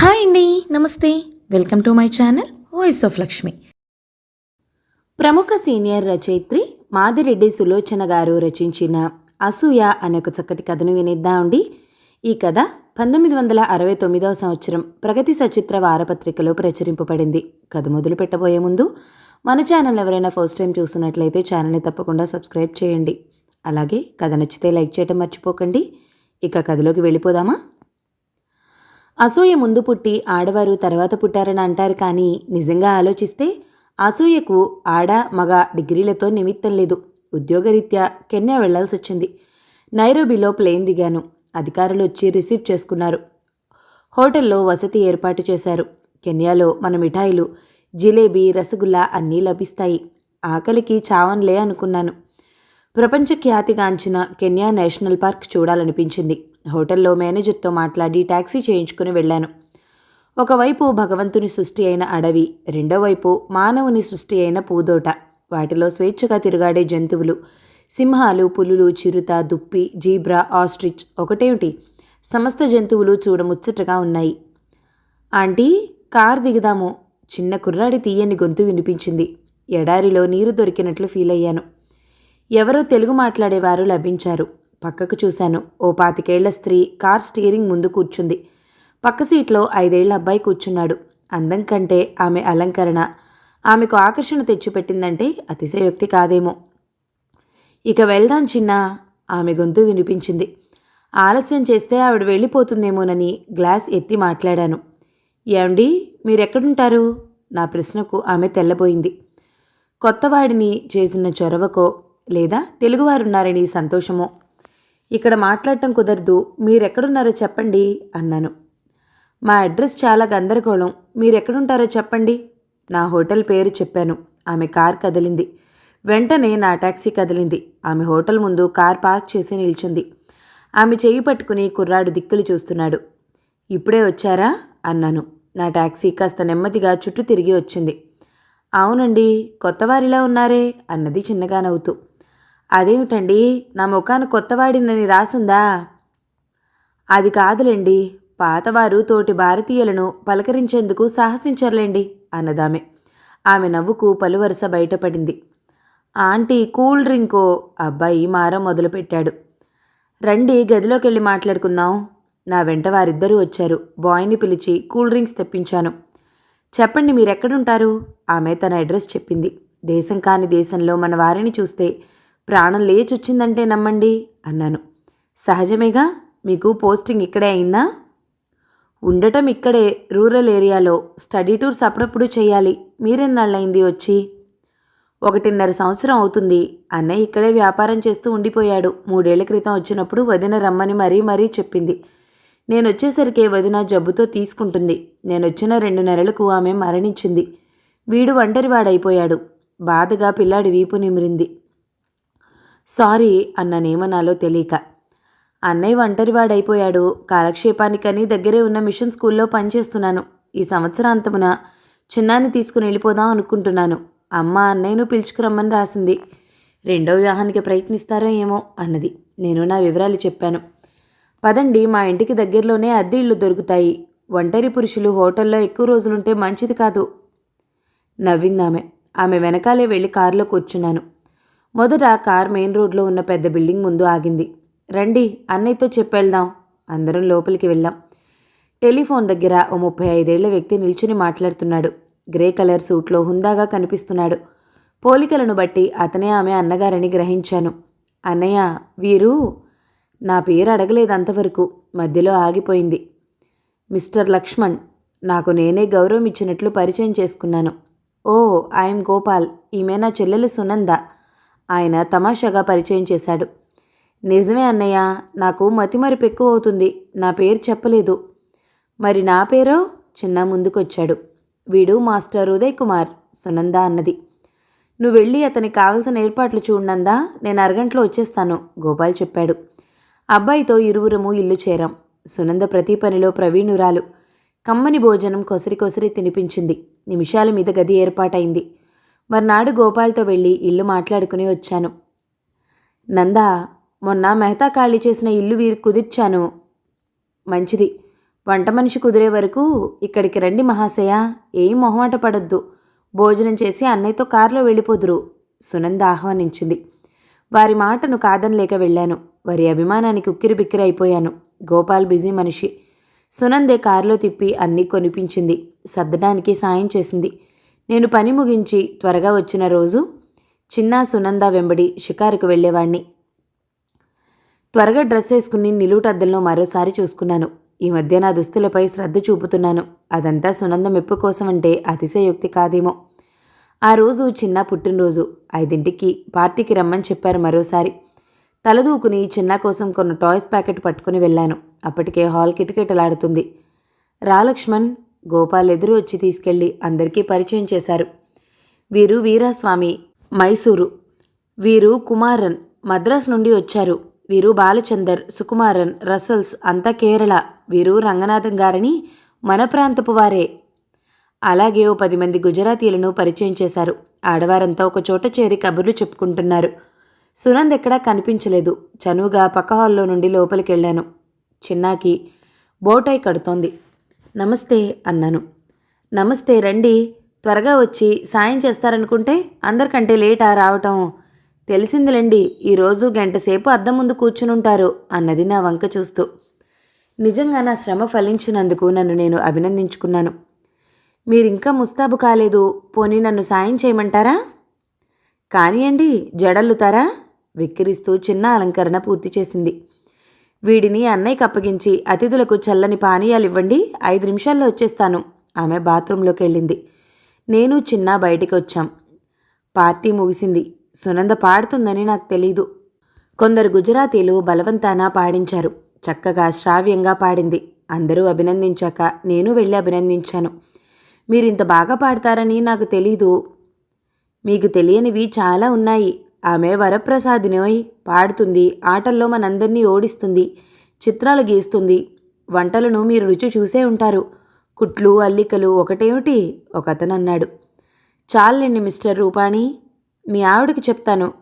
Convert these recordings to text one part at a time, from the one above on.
Hi అండి నమస్తే. Welcome to my channel voice of Lakshmi. ప్రముఖ సీనియర్ రచయిత్రి మాదిరెడ్డి సులోచన గారు రచించిన అసూయ అనే ఒక చక్కటి కథను వినిద్దామండి ఈ కథ పంతొమ్మిది వందల అరవై తొమ్మిదవ సంవత్సరం ప్రగతి సచిత్ర వారపత్రికలో ప్రచురింపబడింది. కథ మొదలు పెట్టబోయే ముందు మన ఛానల్ ఎవరైనా ఫస్ట్ టైం చూస్తున్నట్లయితే ఛానల్ని తప్పకుండా సబ్స్క్రైబ్ చేయండి. అలాగే కథ నచ్చితే లైక్ చేయడం మర్చిపోకండి. ఇక కథలోకి వెళ్ళిపోదామా? అసూయ ముందు పుట్టి ఆడవారు తర్వాత పుట్టారని అంటారు కానీ నిజంగా ఆలోచిస్తే అసూయకు ఆడ మగ డిగ్రీలతో నిమిత్తం లేదు. ఉద్యోగరీత్యా కెన్యా వెళ్ళాల్సి వచ్చింది నైరోబీలో ప్లేన్ దిగాను. అధికారులు వచ్చి రిసీవ్ చేసుకున్నారు. హోటల్లో వసతి ఏర్పాటు చేశారు. కెన్యాలో మన మిఠాయిలు జిలేబీ రసగుల్లా అన్నీ లభిస్తాయి. ఆకలికి చావన్లే అనుకున్నాను. ప్రపంచ ఖ్యాతిగాంచిన కెన్యా నేషనల్ పార్క్ చూడాలనిపించింది. హోటల్లో మేనేజర్తో మాట్లాడి ట్యాక్సీ చేయించుకుని వెళ్ళాను. ఒకవైపు భగవంతుని సృష్టి అయిన అడవి రెండో వైపు మానవుని సృష్టి అయిన పూదోట. వాటిలో స్వేచ్ఛగా తిరుగాడే జంతువులు సింహాలు పులులు చిరుత దుప్పి జీబ్రా ఆస్ట్రిచ్ ఒకటేమిటి? సమస్త జంతువులు చూడముచ్చటగా ఉన్నాయి. ఆంటీ కార్ దిగుదాము. చిన్న కుర్రాడి తీయని గొంతు వినిపించింది. ఎడారిలో నీరు దొరికినట్లు ఫీల్ అయ్యాను ఎవరో తెలుగు మాట్లాడేవారు లభించారు. పక్కకు చూశాను. ఓ పాతికేళ్ళ స్త్రీ కార్ స్టీరింగ్ ముందు కూర్చుంది. పక్క సీట్లో ఐదేళ్ళ అబ్బాయి కూర్చున్నాడు. అందం కంటే ఆమె అలంకరణ ఆమెకు ఆకర్షణ తెచ్చిపెట్టిందంటే అతిశయోక్తి కాదేమో. ఇక వెళ్దాం చిన్న ఆమె గొంతు వినిపించింది. ఆలస్యం చేస్తే ఆవిడ వెళ్ళిపోతుందేమోనని గ్లాస్ ఎత్తి మాట్లాడాను. ఏమండి మీరెక్కడుంటారు? నా ప్రశ్నకు ఆమె తెల్లబోయింది. కొత్తవాడిని చేసిన చొరవకో లేదా తెలుగువారున్నారని సంతోషమో? ఇక్కడ మాట్లాడటం కుదరదు మీరెక్కడున్నారో చెప్పండి అన్నాను. మా అడ్రస్ చాలా గందరగోళం మీరెక్కడుంటారో చెప్పండి. నా హోటల్ పేరు చెప్పాను ఆమె కార్ కదిలింది. వెంటనే నా టాక్సీ కదిలింది ఆమె హోటల్ ముందు కార్ పార్క్ చేసి నిల్చుంది. ఆమె చేయి పట్టుకుని కుర్రాడు దిక్కులు చూస్తున్నాడు. ఇప్పుడే వచ్చారా? అన్నాను. నా టాక్సీ కాస్త నెమ్మదిగా చుట్టూ తిరిగి వచ్చింది. అవునండి కొత్తవారిలా ఉన్నారే? అన్నది చిన్నగా నవ్వుతూ. అదేమిటండి? నా ముఖాన కొత్తవాడినని రాసుందా? అది కాదులేండి. పాతవారు తోటి భారతీయులను పలకరించేందుకు సాహసించర్లేండి అన్నదామె. ఆమె నవ్వుకు పలువరుస బయటపడింది. ఆంటీ కూల్ డ్రింకో? అబ్బాయి మారం మొదలుపెట్టాడు. రండి గదిలోకి వెళ్ళి మాట్లాడుకుందాం. నా వెంట వారిద్దరూ వచ్చారు. బాయ్ని పిలిచి కూల్ డ్రింక్స్ తెప్పించాను. చెప్పండి మీరెక్కడుంటారు? ఆమె తన అడ్రస్ చెప్పింది. దేశం కాని దేశంలో మన వారిని చూస్తే ప్రాణం లేచొచ్చిందంటే నమ్మండి అన్నాను. సహజమేగా? మీకు పోస్టింగ్ ఇక్కడే అయిందా? ఉండటం ఇక్కడే రూరల్ ఏరియాలో స్టడీ టూర్స్ అప్పుడప్పుడు చేయాలి. మీరెన్నాళ్ళయింది వచ్చి? ఒకటిన్నర సంవత్సరం అవుతుంది. అన్నయ్య ఇక్కడే వ్యాపారం చేస్తూ ఉండిపోయాడు. మూడేళ్ళ క్రితం వచ్చినప్పుడు వదిన రమ్మని మరీ మరీ చెప్పింది. నేను వచ్చేసరికి వదిన జబ్బుతో తీసుకుంటుంది. నేను వచ్చిన రెండు నెలలకు ఆమె మరణించింది. వీడు ఒంటరివాడైపోయాడు. బాధగా పిల్లాడి వీపు నిమిరింది. సారీ అన్ననేమనాలో తెలియక. అన్నయ్య ఒంటరివాడైపోయాడు. కాలక్షేపానికని దగ్గరే ఉన్న మిషన్ స్కూల్లో పనిచేస్తున్నాను. ఈ సంవత్సరాంతమున చిన్నాన్ని తీసుకుని వెళ్ళిపోదాం అనుకుంటున్నాను. అమ్మ అన్నయ్యను పిలుచుకురమ్మని రాసింది. రెండో వివాహానికి ప్రయత్నిస్తారో ఏమో అన్నది. నేను నా వివరాలు చెప్పాను. పదండి మా ఇంటికి దగ్గరలోనే అద్దె ఇళ్ళు దొరుకుతాయి. ఒంటరి పురుషులు హోటల్లో ఎక్కువ రోజులుంటే మంచిది కాదు. నవ్విందామె. ఆమె వెనకాలే వెళ్ళి కారులో కూర్చున్నాను. మొదట కార్ మెయిన్ రోడ్లో ఉన్న పెద్ద బిల్డింగ్ ముందు ఆగింది. రండి అన్నయ్యతో చెప్పెళ్దాం. అందరం లోపలికి వెళ్ళాం. టెలిఫోన్ దగ్గర ఓ ముప్పై ఐదేళ్ళ వ్యక్తి నిల్చుని మాట్లాడుతున్నాడు. గ్రే కలర్ సూట్లో హుందాగా కనిపిస్తున్నాడు. పోలికలను బట్టి అతనే ఆమె అన్నగారని గ్రహించాను. అన్నయ్య వీరు? నా పేరు అడగలేదు అంతవరకు. మధ్యలో ఆగిపోయింది. మిస్టర్ లక్ష్మణ్ నాకు నేనే గౌరవం ఇచ్చినట్లు పరిచయం చేసుకున్నాను. Oh I'm Gopal. ఈమె నా చెల్లెలు సునంద. ఆయన తమాషాగా పరిచయం చేశాడు. నిజమే అన్నయ్య నాకు మతిమరుపు ఎక్కువ అవుతుంది నా పేరు చెప్పలేదు. మరి నా పేరో? చిన్న ముందుకొచ్చాడు. వీడు మాస్టర్ ఉదయ్ కుమార్ సునంద అన్నది. నువ్వు వెళ్ళి అతనికి కావలసిన ఏర్పాట్లు చూడనందా నేను అరగంటలో వచ్చేస్తాను గోపాల్ చెప్పాడు. అబ్బాయితో ఇరువురము ఇల్లు చేరాం. సునంద ప్రతి పనిలో ప్రవీణురాలు. కమ్మని భోజనం కొసరి కొసరి తినిపించింది. నిమిషాల మీద గది ఏర్పాటైంది. మర్నాడు గోపాల్తో వెళ్ళి ఇల్లు మాట్లాడుకుని వచ్చాను. నందా మొన్న మెహతా ఖాళీ చేసిన ఇల్లు వీరు కుదిర్చాను. మంచిది. వంట మనిషి కుదిరే వరకు ఇక్కడికి రండి మహాశయ. ఏం మొహమాట పడొద్దు. భోజనం చేసి అన్నయ్యతో కారులో వెళ్ళిపోదురు. సునంద ఆహ్వానించింది. వారి మాటను కాదనలేక వెళ్ళాను. వారి అభిమానానికి ఉక్కిరి బిక్కిరి అయిపోయాను. గోపాల్ బిజీ మనిషి. సునందే కారులో తిప్పి అన్నీ కొనిపించింది. సర్దడానికి సాయం చేసింది. నేను పని ముగించి త్వరగా వచ్చిన రోజు చిన్న సునంద వెంబడి షికారుకు వెళ్ళేవాణ్ణి. త్వరగా డ్రెస్ వేసుకుని నిలువుటద్దల్లో మరోసారి చూసుకున్నాను. ఈ మధ్య నా దుస్తులపై శ్రద్ధ చూపుతున్నాను. అదంతా సునంద మెప్పు కోసం అంటే అతిశయోక్తి కాదేమో. ఆ రోజు చిన్న పుట్టినరోజు. ఐదింటికి పార్టీకి రమ్మని చెప్పారు మరోసారి. తలదూకుని చిన్న కోసం కొన్ని టాయ్స్ ప్యాకెట్ పట్టుకుని వెళ్ళాను. అప్పటికే హాల్ కిటకిటలాడుతుంది. రాలక్ష్మణ్ గోపాల్ ఎదురు వచ్చి తీసుకెళ్ళి అందరికీ పరిచయం చేశారు. వీరు వీరాస్వామి మైసూరు. వీరు కుమారన్ మద్రాస్ నుండి వచ్చారు. వీరు బాలచందర్ సుకుమారన్ రసల్స్ అంతా కేరళ. వీరు రంగనాథం గారని మన ప్రాంతపు వారే. అలాగే ఓ పది మంది గుజరాతీలను పరిచయం చేశారు. ఆడవారంతా ఒక చోట చేరి కబుర్లు చెప్పుకుంటున్నారు. సునంద్ ఎక్కడా కనిపించలేదు. చనువుగా పక్క హాల్లో నుండి లోపలికి వెళ్ళాను చిన్నాకి బోటై కడుతోంది. నమస్తే అన్నాను. నమస్తే రండి త్వరగా వచ్చి సాయం చేస్తారనుకుంటే అందరికంటే లేటా రావటం. తెలిసిందిలేండి ఈరోజు గంటసేపు అద్దం ముందు కూర్చునుంటారు అన్నది నా వంక చూస్తూ. నిజంగా నా శ్రమ ఫలించినందుకు నన్ను నేను అభినందించుకున్నాను. మీరింకా ముస్తాబు కాలేదు పోనీ నన్ను సాయం చేయమంటారా? కానియండి జడల్లుతారా? విక్కిరిస్తూ చిన్న అలంకరణ పూర్తి చేసింది. వీడిని అన్నయ్యకి అప్పగించి అతిథులకు చల్లని పానీయాలు ఇవ్వండి ఐదు నిమిషాల్లో వచ్చేస్తాను. ఆమె బాత్రూంలోకి వెళ్ళింది. నేను చిన్న బయటికి వచ్చాం. పార్టీ ముగిసింది. సునంద పాడుతుందని నాకు తెలీదు. కొందరు గుజరాతీలు బలవంతాన పాడించారు. చక్కగా శ్రావ్యంగా పాడింది. అందరూ అభినందించాక నేను వెళ్ళి అభినందించాను. మీరింత బాగా పాడతారని నాకు తెలీదు. మీకు తెలియనివి చాలా ఉన్నాయి. ఆమె వరప్రసాదినోయ్ పాడుతుంది ఆటల్లో మనందరినీ ఓడిస్తుంది చిత్రాలు గీస్తుంది వంటలను మీరు రుచి చూసే ఉంటారు. కుట్లు అల్లికలు ఒకటేమిటి? ఒకతను అన్నాడు. చాలండి మిస్టర్ రూపాణి మీ ఆవిడకి చెప్తాను.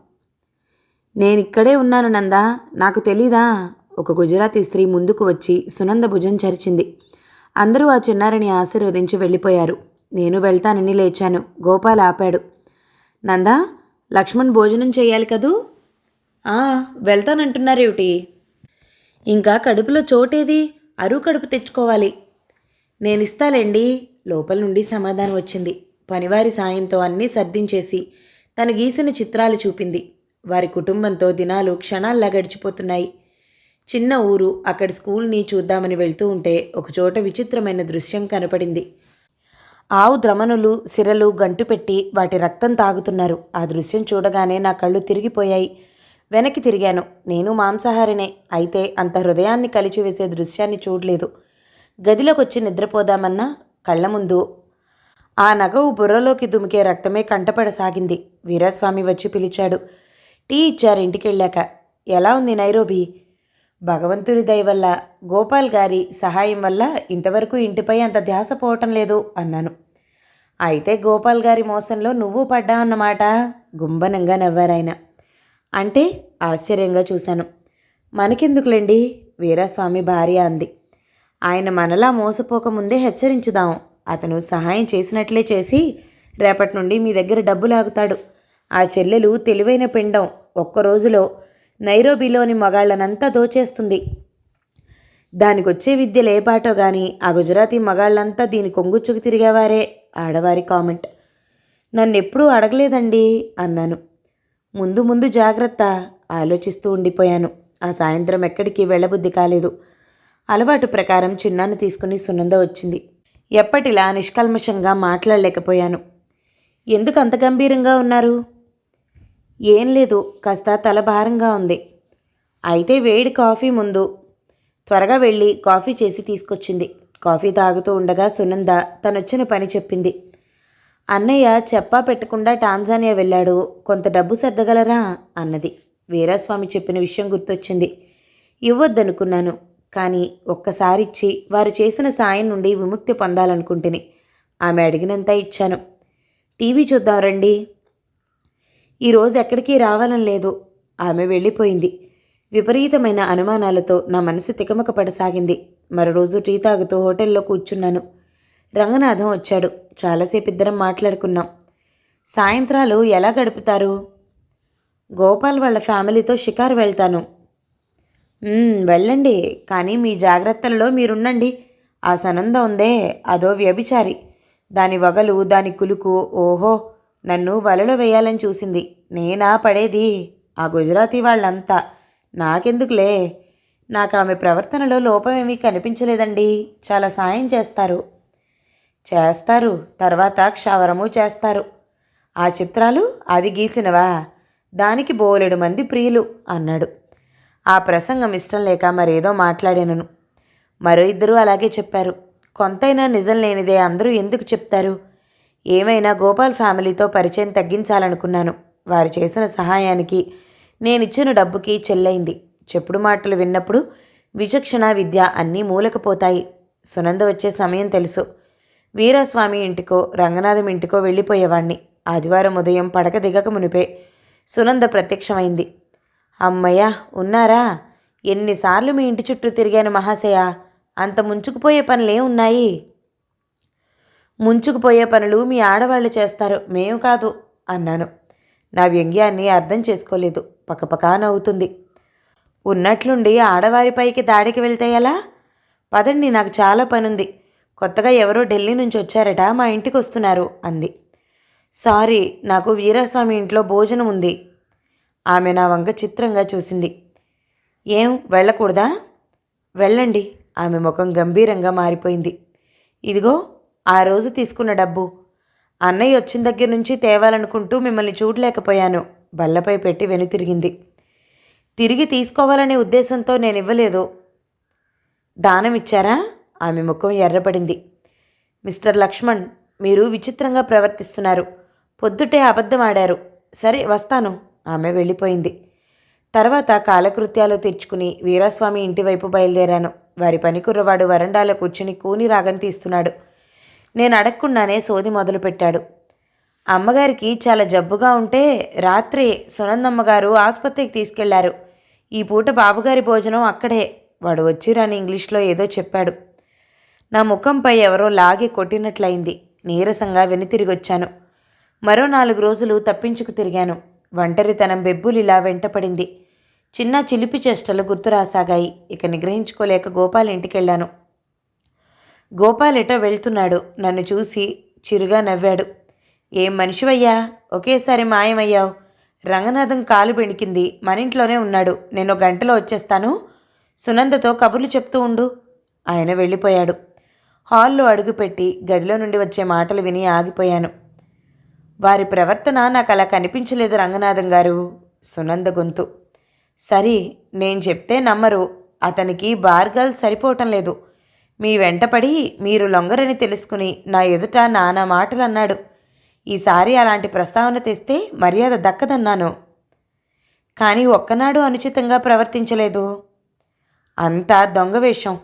నేనిక్కడే ఉన్నాను నందా నాకు తెలీదా? ఒక గుజరాతీ స్త్రీ ముందుకు వచ్చి సునంద భుజం చరిచింది. అందరూ ఆ చిన్నారిని ఆశీర్వదించి వెళ్ళిపోయారు. నేను వెళ్తానని లేచాను. గోపాల్ ఆపాడు. నందా లక్ష్మణ్ భోజనం చేయాలి కదూ? "ఆ, వెళ్తానంటున్నారేమిటి ఇంకా కడుపులో చోటేది? అరువు కడుపు తెచ్చుకోవాలి. నేనిస్తాలేండి. లోపల నుండి సమాధానం వచ్చింది. పనివారి సాయంతో అన్నీ సర్దించేసి తను గీసిన చిత్రాలు చూపింది. వారి కుటుంబంతో దినాలు క్షణాల్లా గడిచిపోతున్నాయి. చిన్న ఊరు అక్కడి స్కూల్ని చూద్దామని వెళ్తూ ఉంటే ఒకచోట విచిత్రమైన దృశ్యం కనపడింది. ఆవు ద్రమణులు సిరలు గంటుపెట్టి వాటి రక్తం తాగుతున్నారు. ఆ దృశ్యం చూడగానే నా కళ్ళు తిరిగిపోయాయి. వెనక్కి తిరిగాను. నేను మాంసాహారినే. అయితే అంత హృదయాన్ని కలిచివేసే దృశ్యాన్ని చూడలేదు. గదిలోకి వచ్చి నిద్రపోదామన్నా కళ్ళ ముందు ఆ నగవు బుర్రలోకి దుమికే రక్తమే కంటపడసాగింది. వీరస్వామి వచ్చి పిలిచాడు. టీ ఇచ్చారు ఇంటికెళ్ళాక. ఎలా ఉంది నైరోబి? భగవంతుని దయ వల్ల గోపాల్ గారి సహాయం వల్ల ఇంతవరకు ఇంటిపై అంత ధ్యాస పోవటం లేదు అన్నాను. అయితే గోపాల్ గారి మోసంలో నువ్వు పడ్డా అన్నమాట? గుంబనంగా నవ్వారాయన. అంటే ఆశ్చర్యంగా చూశాను. మనకెందుకులేండి? వీరాస్వామి భార్య అంది. ఆయన మనలా మోసపోకముందే హెచ్చరించుదాం. అతను సహాయం చేసినట్లే చేసి రేపటి నుండి మీ దగ్గర డబ్బు లాగుతాడు. ఆ చెల్లెలు తెలివైన పిండం. ఒక్క రోజులో నైరోబీలోని మగాళ్ళనంతా దోచేస్తుంది. దానికొచ్చే విద్య లేపాటో కానీ గాని ఆ గుజరాతీ మగాళ్ళంతా దీని కొంగుచ్చుకు తిరిగేవారే ఆడవారి కామెంట్. నన్నెప్పుడూ అడగలేదండి అన్నాను. ముందు ముందు జాగ్రత్త ఆలోచిస్తూ ఉండిపోయాను. ఆ సాయంత్రం ఎక్కడికి వెళ్ళబుద్ధి కాలేదు. అలవాటు ప్రకారం చిన్నాను తీసుకుని సునంద వచ్చింది. ఎప్పటిలా నిష్కల్మషంగా మాట్లాడలేకపోయాను. ఎందుకు అంత గంభీరంగా ఉన్నారు? ఏం లేదు కాస్త తల భారంగా ఉంది. అయితే వేడి కాఫీ ముందు. త్వరగా వెళ్ళి కాఫీ చేసి తీసుకొచ్చింది. కాఫీ తాగుతూ ఉండగా సునంద తనొచ్చిన పని చెప్పింది. అన్నయ్య చెప్పా పెట్టకుండా టాంజానియా వెళ్ళాడు. కొంత డబ్బు సర్దగలరా? అన్నది. వీరాస్వామి చెప్పిన విషయం గుర్తొచ్చింది. ఇవ్వద్దనుకున్నాను. కానీ ఒక్కసారి ఇచ్చి వారు చేసిన సాయం నుండి విముక్తి పొందాలనుకుంటుని ఆమె అడిగినంత ఇచ్చాను. టీవీ చూద్దాం రండి. ఈరోజు ఎక్కడికి రావాలని లేదు. ఆమె వెళ్ళిపోయింది. విపరీతమైన అనుమానాలతో నా మనసు తికమక పడసాగింది మరో రోజు టీ తాగుతూ హోటల్లో కూర్చున్నాను. రంగనాథం వచ్చాడు. చాలాసేపు ఇద్దరం మాట్లాడుకున్నాం. సాయంత్రాలు ఎలా గడుపుతారు? గోపాల్ వాళ్ళ ఫ్యామిలీతో షికారు వెళ్తాను. వెళ్ళండి. కానీ మీ జాగ్రత్తలలో మీరుండండి. ఆ సనంద ఉందే. అదో వ్యభిచారి. దాని వగలు దాని కులుకు ఓహో. నన్ను వలలో వేయాలని చూసింది. నేనా పడేది? ఆ గుజరాతీ వాళ్ళంతా. నాకెందుకులే? నాకు ఆమె ప్రవర్తనలో లోపమేమీ కనిపించలేదండి. చాలా సాయం చేస్తారు. చేస్తారు. తర్వాత క్షవరము చేస్తారు. ఆ చిత్రాలు అది గీసినవా? దానికి బోలెడు మంది ప్రియులు అన్నాడు. ఆ ప్రసంగం ఇష్టం లేక మరేదో మాట్లాడాను మరో ఇద్దరు అలాగే చెప్పారు. కొంతైనా నిజం లేనిదే అందరూ ఎందుకు చెప్తారు? ఏమైనా గోపాల్ ఫ్యామిలీతో పరిచయం తగ్గించాలనుకున్నాను. వారు చేసిన సహాయానికి నేనిచ్చిన డబ్బుకి చెల్లైంది. చెప్పుడు మాటలు విన్నప్పుడు విచక్షణ విద్య అన్నీ మూలకపోతాయి. సునంద వచ్చే సమయం తెలుసు. వీరస్వామి ఇంటికో రంగనాథం ఇంటికో వెళ్ళిపోయేవాణ్ణి. ఆదివారం ఉదయం పడక దిగక మునిపే సునంద ప్రత్యక్షమైంది. అమ్మయ్య ఉన్నారా? ఎన్నిసార్లు మీ ఇంటి చుట్టూ తిరిగాను మహాశయ. అంత ముంచుకుపోయే పనులే ఉన్నాయి ముంచుకుపోయే పనులు మీ ఆడవాళ్ళు చేస్తారు. మేము కాదు అన్నాను. నా వ్యంగ్యాన్ని అర్థం చేసుకోలేదు. పకపకా నవ్వుతుంది. ఉన్నట్లుండి ఆడవారిపైకి దాడికి వెళ్తే ఎలా? పదండి నాకు చాలా పనుంది. కొత్తగా ఎవరో ఢిల్లీ నుంచి వచ్చారట మా ఇంటికి వస్తున్నారు అంది. సారీ నాకు వీరాస్వామి ఇంట్లో భోజనం ఉంది. ఆమె నా వంక చిత్రంగా చూసింది. ఏం వెళ్ళకూడదా? వెళ్ళండి ఆమె ముఖం గంభీరంగా మారిపోయింది. ఇదిగో ఆ రోజు తీసుకున్న డబ్బు. అన్నయ్య వచ్చిన దగ్గర నుంచి తేవాలనుకుంటూ మిమ్మల్ని చూడలేకపోయాను. బల్లపై పెట్టి వెనుతిరిగింది తిరిగి తీసుకోవాలనే ఉద్దేశంతో నేను ఇవ్వలేదు దానం ఇచ్చారా? ఆమె ముఖం ఎర్రపడింది. మిస్టర్ లక్ష్మణ్ మీరు విచిత్రంగా ప్రవర్తిస్తున్నారు. పొద్దుటే అబద్ధం ఆడారు. సరే వస్తాను. ఆమె వెళ్ళిపోయింది. తర్వాత కాలకృత్యాలు తెచ్చుకుని వీరాస్వామి ఇంటి వైపు బయలుదేరాను. వారి పని కుర్రవాడు వరండాలో కూర్చుని కూని రాగం తీస్తున్నాడు. నేను అడగకుండానే సోది మొదలుపెట్టాడు. అమ్మగారికి చాలా జబ్బుగా ఉంటే రాత్రి సునందమ్మగారు ఆసుపత్రికి తీసుకెళ్ళారు. ఈ పూట బాబుగారి భోజనం అక్కడే. వాడు వచ్చిరాని ఇంగ్లీష్లో ఏదో చెప్పాడు. నా ముఖంపై ఎవరో లాగి కొట్టినట్లయింది. నీరసంగా వెనుతిరిగొచ్చాను. మరో నాలుగు రోజులు తప్పించుకు తిరిగాను. ఒంటరితనం బెబ్బులిలా వెంటపడింది. చిన్న చిలిపి చేష్టలు గుర్తురాసాగాయి. ఇక నిగ్రహించుకోలేక గోపాల్ ఇంటికెళ్ళాను. గోపాల్ ఎటో వెళ్తున్నాడు. నన్ను చూసి చిరుగా నవ్వాడు. ఏం మనిషివయ్యా? ఒకేసారి మాయమయ్యావు. రంగనాథం కాలు బెణికింది మన ఇంట్లోనే ఉన్నాడు. నేను ఒక గంటలో వచ్చేస్తాను. సునందతో కబుర్లు చెప్తూ ఉండు. ఆయన వెళ్ళిపోయాడు. హాల్లో అడుగుపెట్టి గదిలో నుండి వచ్చే మాటలు విని ఆగిపోయాను. వారి ప్రవర్తన నాకు అలా కనిపించలేదు రంగనాథం గారు. సునంద గొంతు. సరే నేను చెప్తే నమ్మరు. అతనికి బార్గల్ సరిపోవటం లేదు. మీ వెంటపడి మీరు లొంగరని తెలుసుకుని నా ఎదుట నానా మాటలు అన్నాడు ఈసారి అలాంటి ప్రస్తావన తెస్తే మర్యాద దక్కదన్నాను. కానీ ఒక్కనాడు అనుచితంగా ప్రవర్తించలేదు. అంతా దొంగ వేషం.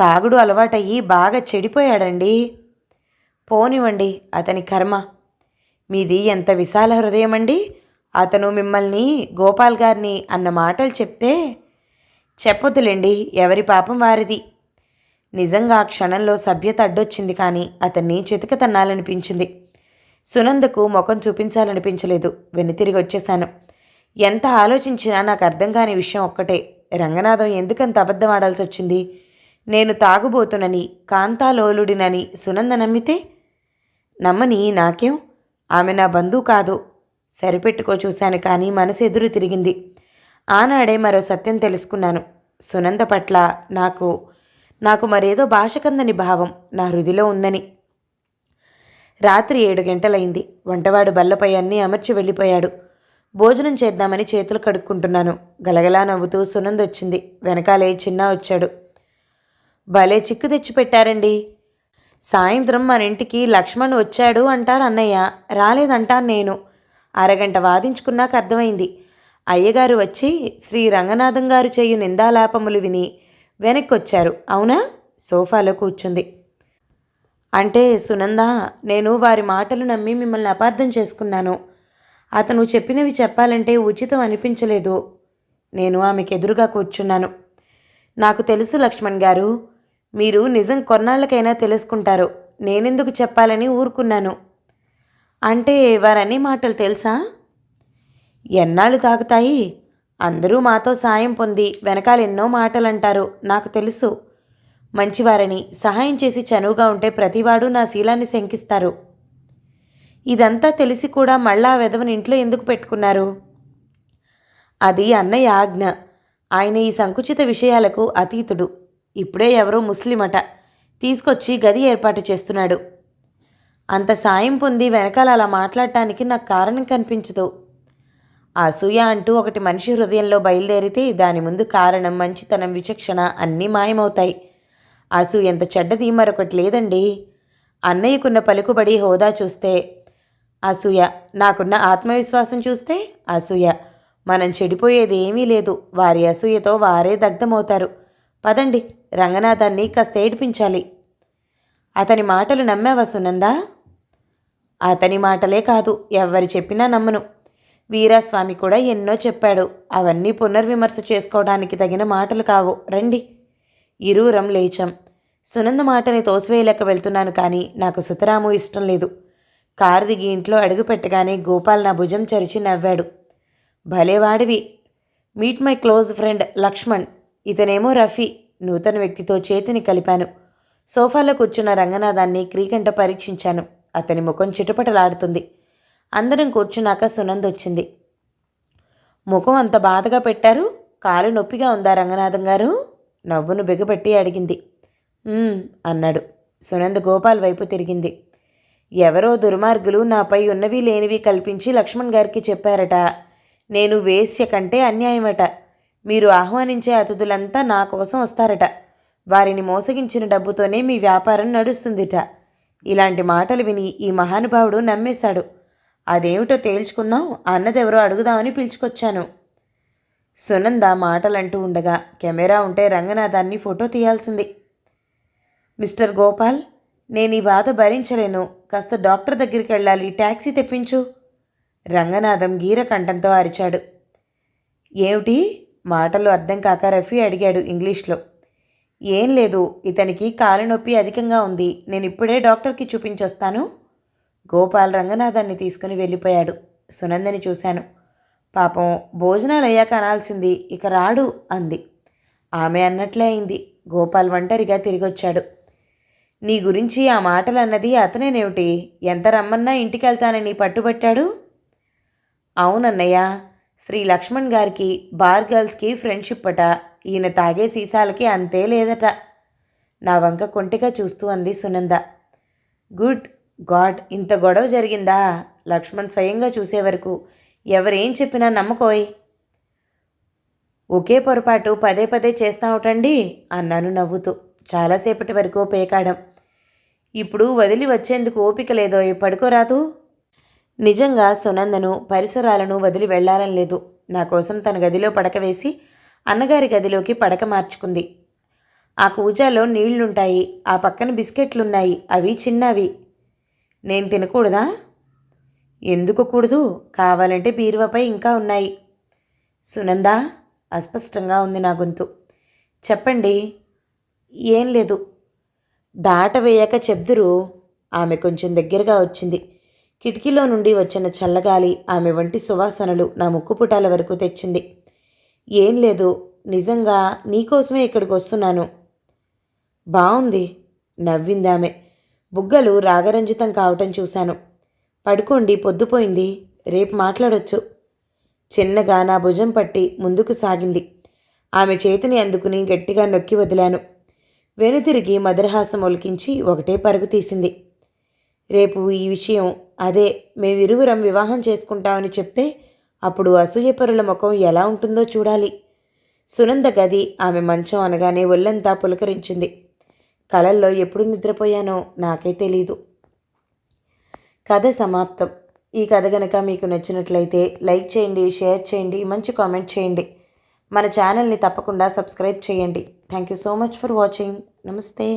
తాగుడు అలవాటయ్యి బాగా చెడిపోయాడండి. పోనివ్వండి అతని కర్మ. మీది ఎంత విశాల హృదయం అండి అతను మిమ్మల్ని గోపాల్ గారిని అన్న మాటలు చెప్తే చెప్పొద్దులేండి ఎవరి పాపం వారిది. నిజంగా ఆ క్షణంలో సభ్యత అడ్డొచ్చింది కానీ అతన్ని చితక తన్నాలనిపించింది. సునందకు ముఖం చూపించాలనిపించలేదు. వెనుతిరిగి వచ్చేశాను. ఎంత ఆలోచించినా నాకు అర్థం కాని విషయం ఒక్కటే. రంగనాథం ఎందుకంత అబద్ధం ఆడాల్సి వచ్చింది? నేను తాగుబోతునని కాంతాలోలుడినని సునంద నమ్మితే? నమ్మని నాకేం? ఆమె నా బంధువు కాదు. సరిపెట్టుకో చూశాను కానీ మనసు ఎదురు తిరిగింది. ఆనాడే మరో సత్యం తెలుసుకున్నాను. సునంద పట్ల నాకు నాకు మరేదో భాష కందని భావం నా హృదిలో ఉందని. రాత్రి ఏడు గంటలైంది. వంటవాడు బల్లపై అన్నీ అమర్చి వెళ్ళిపోయాడు. భోజనం చేద్దామని చేతులు కడుక్కుంటున్నాను. గలగలా నవ్వుతూ సునంద్ వచ్చింది. వెనకాలే చిన్న వచ్చాడు. భలే చిక్కు తెచ్చి పెట్టారండి సాయంత్రం మన ఇంటికి లక్ష్మణ్ వచ్చాడు అంటారు అన్నయ్య. రాలేదంటాను నేను. అరగంట వాదించుకున్నాక అర్థమైంది. అయ్యగారు వచ్చి శ్రీ రంగనాథం గారు చేయు నిందాలాపములు విని వెనక్కి వచ్చారు అవునా? సోఫాలో కూర్చుంది. అంటే సునంద నేను వారి మాటలు నమ్మి మిమ్మల్ని అపార్థం చేసుకున్నాను. అతను చెప్పినవి చెప్పాలంటే ఉచితం అనిపించలేదు. నేను ఆమెకు ఎదురుగా కూర్చున్నాను. నాకు తెలుసు లక్ష్మణ్ గారు మీరు నిజం కొన్నాళ్ళకైనా తెలుసుకుంటారు. నేనెందుకు చెప్పాలని ఊరుకున్నాను. అంటే వారన్ని మాటలు తెలుసా? ఎన్నాళ్ళు తాగుతాయి అందరూ మాతో సాయం పొంది వెనకాల ఎన్నో మాటలంటారు. నాకు తెలుసు. మంచివారని సహాయం చేసి చనువుగా ఉంటే ప్రతివాడు నా శీలాన్ని శంకిస్తారు. ఇదంతా తెలిసి కూడా మళ్ళా ఆ వెధవని ఇంట్లో ఎందుకు పెట్టుకున్నారు? అది అన్నయ్య ఆజ్ఞ. ఆయన ఈ సంకుచిత విషయాలకు అతీతుడు. ఇప్పుడే ఎవరో ముస్లిమట. తీసుకొచ్చి గది ఏర్పాటు చేస్తున్నాడు. అంత సాయం పొంది వెనకాల అలా మాట్లాడటానికి నాకు కారణం కనిపించదు. అసూయ అంటూ ఒకటి మనిషి హృదయంలో బయలుదేరితే దాని ముందు కారణం మంచితనం విచక్షణ అన్నీ మాయమవుతాయి. అసూయ ఎంత చెడ్డది మరొకటి లేదండి. అన్నయ్యకున్న పలుకుబడి హోదా చూస్తే అసూయ నాకున్న ఆత్మవిశ్వాసం చూస్తే అసూయ మనం చెడిపోయేది ఏమీ లేదు. వారి అసూయతో వారే దగ్ధమవుతారు. పదండి రంగనాథాన్ని కాస్త ఏడిపించాలి. అతని మాటలు నమ్మేవా సునందా? అతని మాటలే కాదు ఎవరు చెప్పినా నమ్మను. వీరాస్వామి కూడా ఎన్నో చెప్పాడు. అవన్నీ పునర్విమర్శ చేసుకోవడానికి తగిన మాటలు కావు. రండి. ఇరువురం లేచాం. సునంద మాటని తోసివేయలేక వెళ్తున్నాను కానీ నాకు సుతరాము ఇష్టం లేదు. కారు దిగి ఇంట్లో అడుగుపెట్టగానే గోపాల్ నా భుజం చరిచి నవ్వాడు. Bhalevadivi meet my close friend Lakshman. ఇతనేమో రఫీ. నూతన వ్యక్తితో చేతిని కలిపాను. సోఫాలో కూర్చున్న రంగనాథాన్ని క్రీకంట పరీక్షించాను. అతని ముఖం చిటపటలాడుతుంది. అందరం కూర్చున్నాక సునంద్ వచ్చింది. ముఖం అంత బాధగా పెట్టారు? కాలు నొప్పిగా ఉందా రంగనాథం గారు? నవ్వును బిగబెట్టి అడిగింది. అన్నాడు. సునంద్ గోపాల్ వైపు తిరిగింది. ఎవరో దుర్మార్గులు నాపై ఉన్నవి లేనివి కల్పించి లక్ష్మణ్ గారికి చెప్పారట. నేను వేశ్య కంటే అన్యాయమట. మీరు ఆహ్వానించే అతిథులంతా నా కోసం వస్తారట. వారిని మోసగించిన డబ్బుతోనే మీ వ్యాపారం నడుస్తుందిట. ఇలాంటి మాటలు విని ఈ మహానుభావుడు నమ్మేశాడు. అదేమిటో తేల్చుకుందాం. అన్నదెవరో అడుగుదామని పిలుచుకొచ్చాను. సునంద మాటలంటూ ఉండగా కెమెరా ఉంటే రంగనాథాన్ని ఫోటో తీయాల్సింది. మిస్టర్ గోపాల్ నేను ఈ బాధ భరించలేను. కాస్త డాక్టర్ దగ్గరికి వెళ్ళాలి. ట్యాక్సీ తెప్పించు. రంగనాథం గీరకంఠంతో అరిచాడు. ఏమిటి? మాటలు అర్థం కాక రఫీ అడిగాడు ఇంగ్లీష్లో. ఏం లేదు ఇతనికి కాలు నొప్పి అధికంగా ఉంది. నేను ఇప్పుడే డాక్టర్కి చూపించొస్తాను. గోపాల్ రంగనాథాన్ని తీసుకుని వెళ్ళిపోయాడు. సునందని చూశాను. పాపం భోజనాలు అయ్యాక అనాల్సింది ఇక రాడు అంది. ఆమె అన్నట్లే అయింది. గోపాల్ ఒంటరిగా తిరిగొచ్చాడు. నీ గురించి ఆ మాటలు అన్నది అతనేనేమిటి? ఎంత రమ్మన్నా ఇంటికి వెళ్తానని పట్టుబట్టాడు? అవునన్నయ్య శ్రీ లక్ష్మణ్ గారికి బార్ గర్ల్స్కి ఫ్రెండ్షిప్ అట ఈయన తాగే సీసాలకి అంతే లేదట. నా వంక కొంటిగా చూస్తూ అంది సునంద. గుడ్ గాడ్ ఇంత గొడవ జరిగిందా? లక్ష్మణ్ స్వయంగా చూసే వరకు ఎవరేం చెప్పినా నమ్మకోయ్. ఒకే పొరపాటు పదే పదే చేస్తావుటండి అన్నాను నవ్వుతూ. చాలాసేపటి వరకు పేకాడం. ఇప్పుడు వదిలి వచ్చేందుకు ఓపిక లేదో పడుకోరాదు నిజంగా సునందను పరిసరాలను వదిలి వెళ్ళాలని లేదు. నా కోసం తన గదిలో పడక వేసి అన్నగారి గదిలోకి పడక మార్చుకుంది. ఆ కూజాలో నీళ్ళుంటాయి ఆ పక్కన బిస్కెట్లున్నాయి అవి చిన్నవి. నేను తినకూడదా? ఎందుకు కూడదు? కావాలంటే బీరువాపై ఇంకా ఉన్నాయి. సునందా అస్పష్టంగా ఉంది నా గొంతు. చెప్పండి. ఏం లేదు. దాట వేయక చెప్దురు. ఆమె కొంచెం దగ్గరగా వచ్చింది. కిటికీలో నుండి వచ్చిన చల్లగాలి ఆమె వంటి సువాసనలు నా ముక్కు పుటాల వరకు తెచ్చింది. ఏం లేదు. నిజంగా నీకోసమే ఇక్కడికి వస్తున్నాను బాగుంది నవ్విందామె. బుగ్గలు రాగరంజితం కావటం చూశాను. పడుకోండి పొద్దుపోయింది. రేపు మాట్లాడొచ్చు. చిన్నగా నా భుజం పట్టి ముందుకు సాగింది. ఆమె చేతిని అందుకుని గట్టిగా నొక్కి వదిలాను. వెనుతిరిగి మధురహాసం ఒలికించి ఒకటే పరుగు తీసింది. రేపు ఈ విషయం అదే మేమిరువురం వివాహం చేసుకుంటామని చెప్తే అప్పుడు అసూయపరుల ముఖం ఎలా ఉంటుందో చూడాలి. సునంద గది ఆమె మంచం అనగానే ఒళ్ళంతా పులకరించింది. కలల్లో ఎప్పుడు నిద్రపోయానో నాకే తెలీదు. కథ సమాప్తం. ఈ కథ గనక మీకు నచ్చినట్లయితే లైక్ చేయండి షేర్ చేయండి మంచి కామెంట్ చేయండి. మన ఛానల్ని తప్పకుండా సబ్స్క్రైబ్ చేయండి. Thank you so much for watching. నమస్తే.